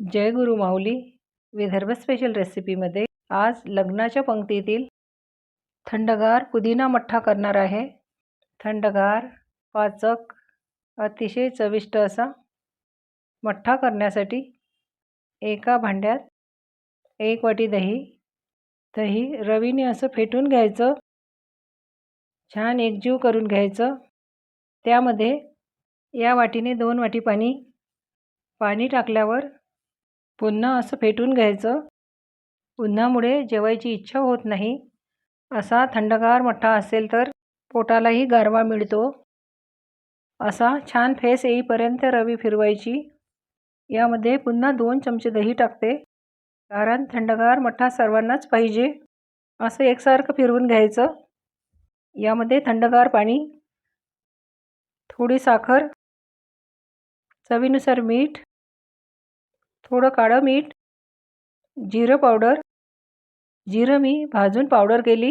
जय गुरु माऊली. Vidarbha special रेसिपीमध्ये आज लग्नाच्या पंक्तीतील थंडगार पुदिना मठ्ठा करणार आहे. थंडगार पाचक अतिशय चविष्ट असा मठ्ठा करण्यासाठी एका भांड्यात एक वाटी दही दही रवीने असं फेटून घ्यायचं. छान एकजीव करून घ्यायचं. त्यामध्ये या वाटीने दोन वाटी पाणी पाणी टाकल्यावर पुन्हा असं फेटून घ्यायचं. उन्हामुळे जेवायची इच्छा होत नाही. असा थंडगार मठ्ठा असेल तर पोटालाही गारवा मिळतो. असा छान फेस येईपर्यंत रवी फिरवायची. यामध्ये पुन्हा दोन चमचे दही टाकते. कारण थंडगार मठ्ठा सर्वांनाच पाहिजे. असं एकसारखं फिरवून घ्यायचं. यामध्ये थंडगार पाणी थोडी साखर चवीनुसार मीठ थोडं काळं मीठ जिरं पावडर जिरं मी भाजून पावडर केली.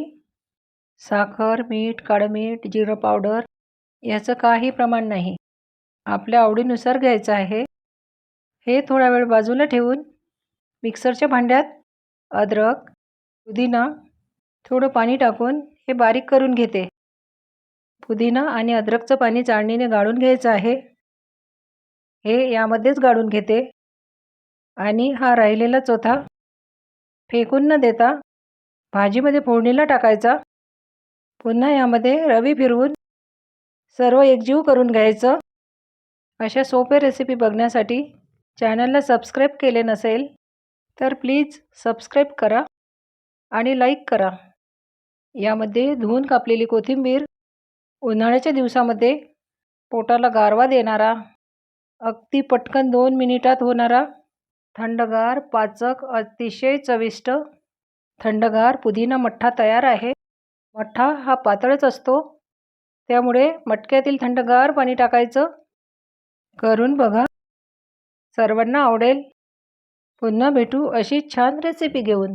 साखर मीठ काळं मीठ जिरं पावडर याचं काही प्रमाण नाही. आपल्या आवडीनुसार घ्यायचं आहे. हे थोडा वेळ बाजूला ठेवून मिक्सरच्या भांड्यात अद्रक पुदिना थोडं पाणी टाकून हे बारीक करून घेते. पुदिना आणि अद्रकचं पाणी चाळणीने गाळून घ्यायचं आहे. हे यामध्येच गाळून घेते. आणि हा राहिलेला चोथा फेकून न देता भाजीमध्ये फोडणीला टाकायचा. पुन्हा यामध्ये रवी फिरवून सर्व एकजीव करून घ्यायचं. अशा सोप्या रेसिपी बघण्यासाठी चॅनलला सबस्क्राईब केले नसेल तर प्लीज सबस्क्राईब करा आणि लाईक करा. यामध्ये धुवून कापलेली कोथिंबीर उन्हाळ्याच्या दिवसामध्ये पोटाला गारवा देणारा अगदी पटकन दोन मिनिटात होणारा थंडगार पाचक अतिशय चविष्ट थंडगार पुदिना मठ्ठा तयार आहे. मठ्ठा हा पातळच असतो. त्यामुळे मटक्यातील थंडगार पाणी टाकायचं. करून बघा. सर्वांना आवडेल. पुन्हा भेटू अशी छान रेसिपी घेऊन.